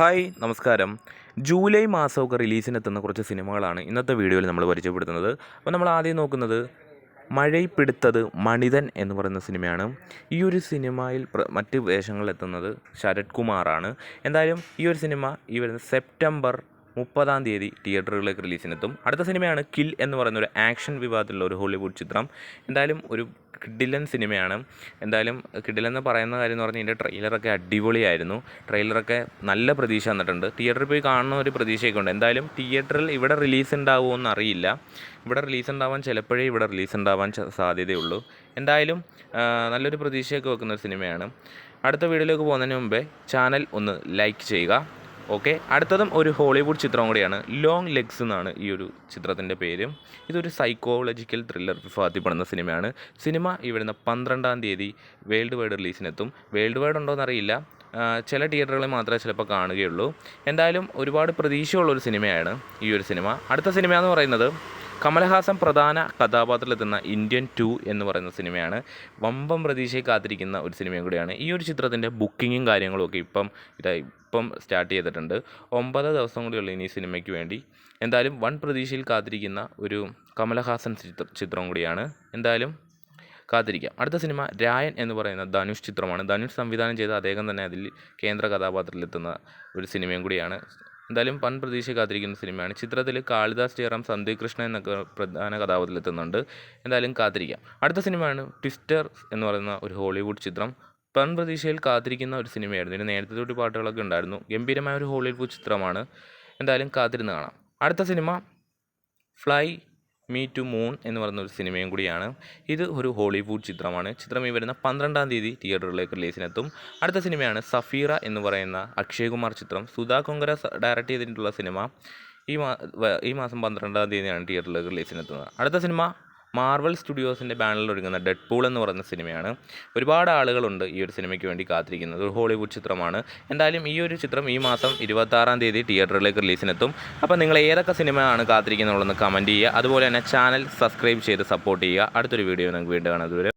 Hi നമസ്കാരം. July മാസമൊക്കെ റിലീസിനെത്തുന്ന കുറച്ച് സിനിമകളാണ് ഇന്നത്തെ വീഡിയോയിൽ നമ്മൾ പരിചയപ്പെടുത്തുന്നത്. അപ്പോൾ നമ്മൾ ആദ്യം നോക്കുന്നത് മഴയിപ്പിടുത്തത് മണിതൻ എന്ന് പറയുന്ന സിനിമയാണ്. ഈ ഒരു സിനിമയിൽ മറ്റ് വേഷങ്ങളിലെത്തുന്നത് ശരത് കുമാറാണ് എന്തായാലും ഈ ഒരു സിനിമ ഈ വരുന്ന സെപ്റ്റംബർ മുപ്പതാം തീയതി തിയേറ്ററുകളിലേക്ക് റിലീസിനെത്തും. അടുത്ത സിനിമയാണ് കിൽ എന്ന് പറയുന്ന ഒരു ആക്ഷൻ വിഭാഗത്തിലുള്ള ഒരു ഹോളിവുഡ് ചിത്രം. എന്തായാലും ഒരു കിഡിലൻ സിനിമയാണ്. എന്തായാലും കിഡിലൻ എന്ന് പറയുന്ന കാര്യം എന്ന് പറഞ്ഞാൽ ഇതിന്റെ ട്രെയിലറൊക്കെ അടിപൊളിയായിരുന്നു. ട്രെയിലറൊക്കെ നല്ല പ്രതീക്ഷ തന്നിട്ടുണ്ട്. തിയേറ്ററിൽ പോയി കാണുന്ന ഒരു പ്രതീക്ഷയൊക്കെ ഉണ്ട് എന്തായാലും തിയേറ്ററിൽ ഇവിടെ റിലീസ് ഉണ്ടാവുമോ എന്നറിയില്ല. ഇവിടെ റിലീസ് ഉണ്ടാവാൻ ചിലപ്പോഴേ ഇവിടെ റിലീസ് ഉണ്ടാവാൻ സാധ്യതയുള്ളൂ. എന്തായാലും നല്ലൊരു പ്രതീക്ഷയൊക്കെ വെക്കുന്ന ഒരു സിനിമയാണ്. അടുത്ത വീഡിയോയിലേക്ക് പോകുന്നതിന് മുമ്പേ ചാനൽ ഒന്ന് ലൈക്ക് ചെയ്യുക. ഓക്കെ. അടുത്തതും ഒരു ഹോളിവുഡ് ചിത്രം കൂടിയാണ്. ലോങ് ലെഗ്സ് എന്നാണ് ഈ ഒരു ചിത്രത്തിന്റെ പേര്. ഇതൊരു സൈക്കോളജിക്കൽ ത്രില്ലർ വിഭാഗത്തിൽപ്പെടുന്ന സിനിമയാണ്. സിനിമ ഇവിടുന്ന് പന്ത്രണ്ടാം തീയതി വേൾഡ് വൈഡ് റിലീസിനെത്തും. വേൾഡ് വൈഡ് ഉണ്ടോ എന്നറിയില്ല ചില തിയേറ്ററുകളിൽ മാത്രമേ ചിലപ്പോൾ കാണുകയുള്ളൂ. എന്തായാലും ഒരുപാട് പ്രതീക്ഷയുള്ള ഒരു സിനിമയാണ് ഈ ഒരു സിനിമ. അടുത്ത സിനിമ എന്ന് പറയുന്നത് കമലഹാസൻ പ്രധാന കഥാപാത്രത്തിലെത്തുന്ന ഇന്ത്യൻ ടു എന്ന് പറയുന്ന സിനിമയാണ്. വമ്പം പ്രതീക്ഷയെ കാത്തിരിക്കുന്ന ഒരു സിനിമയും കൂടിയാണ്. ഈ ഒരു ചിത്രത്തിന്റെ ബുക്കിങ്ങും കാര്യങ്ങളും ഒക്കെ ഇപ്പം ഇതാ ഇപ്പം സ്റ്റാർട്ട് ചെയ്തിട്ടുണ്ട്. ഒമ്പത് ദിവസം കൂടിയുള്ള ഇനി സിനിമയ്ക്ക് വേണ്ടി. എന്തായാലും വൺ പ്രതീക്ഷയിൽ കാത്തിരിക്കുന്ന ഒരു കമലഹാസൻ ചിത്ര ചിത്രം കൂടിയാണ്. എന്തായാലും കാത്തിരിക്കാം. അടുത്ത സിനിമ രായൻ എന്ന് പറയുന്ന ധനുഷ് ചിത്രമാണ്. ധനുഷ് സംവിധാനം ചെയ്ത അദ്ദേഹം തന്നെ അതിൽ കേന്ദ്ര കഥാപാത്രത്തിലെത്തുന്ന ഒരു സിനിമയും കൂടിയാണ്. എന്തായാലും വൻ പ്രതീക്ഷ കാത്തിരിക്കുന്ന സിനിമയാണ്. ചിത്രത്തിൽ കാളിദാസ് ജയറാം സന്ദീപ് കൃഷ്ണ എന്നൊക്കെ പ്രധാന കഥാപാത്രത്തിലെത്തുന്നുണ്ട്. എന്തായാലും കാത്തിരിക്കാം. അടുത്ത സിനിമയാണ് ട്വിസ്റ്റർ എന്ന് പറയുന്ന ഒരു ഹോളിവുഡ് ചിത്രം. വൻ പ്രതീക്ഷയിൽ കാത്തിരിക്കുന്ന ഒരു സിനിമയായിരുന്നു. ഇതിന് നേരത്തെ തൊട്ട് പാട്ടുകളൊക്കെ ഉണ്ടായിരുന്നു. ഗംഭീരമായ ഒരു ഹോളിവുഡ് ചിത്രമാണ്. എന്തായാലും കാത്തിരുന്ന് കാണാം. അടുത്ത സിനിമ ഫ്ലൈ മീ ടു മൂൺ എന്ന് പറയുന്ന ഒരു സിനിമയും കൂടിയാണ്. ഇത് ഒരു ഹോളിവുഡ് ചിത്രമാണ്. ചിത്രം ഈ വരുന്ന പന്ത്രണ്ടാം തീയതി തിയേറ്ററിലേക്ക് റിലീസിനെത്തും. അടുത്ത സിനിമയാണ് സഫീറ എന്ന് പറയുന്ന അക്ഷയ് കുമാർ ചിത്രം. സുധാ കൊങ്കര ഡയറക്റ്റ് ചെയ്തിട്ടുള്ള സിനിമ. ഈ മാ ഈ മാസം പന്ത്രണ്ടാം തീയതിയാണ് തിയേറ്ററിലേക്ക് റിലീസിനെത്തുന്നത്. അടുത്ത സിനിമ മാർവൽ സ്റ്റുഡിയോസിന്റെ ബാനറിൽ ഒരുങ്ങുന്ന ഡെഡ് പൂൾ എന്ന് പറയുന്ന സിനിമയാണ്. ഒരുപാട് ആളുകളുണ്ട് ഈ ഒരു സിനിമയ്ക്ക് വേണ്ടി കാത്തിരിക്കുന്നത്. ഒരു ഹോളിവുഡ് ചിത്രമാണ്. എന്തായാലും ഈ ഒരു ചിത്രം ഈ മാസം ഇരുപത്താറാം തീയതി തിയേറ്ററിലേക്ക് റിലീസിനെത്തും അപ്പോൾ നിങ്ങൾ ഏതൊക്കെ സിനിമയാണ് കാത്തിരിക്കുന്നതെന്ന് കമന്റ് ചെയ്യുക. അതുപോലെ തന്നെ ചാനൽ സബ്സ്ക്രൈബ് ചെയ്ത് സപ്പോർട്ട് ചെയ്യുക. അടുത്തൊരു വീഡിയോ നിങ്ങൾക്ക് വീണ്ടും കാണാം. അതുവരെ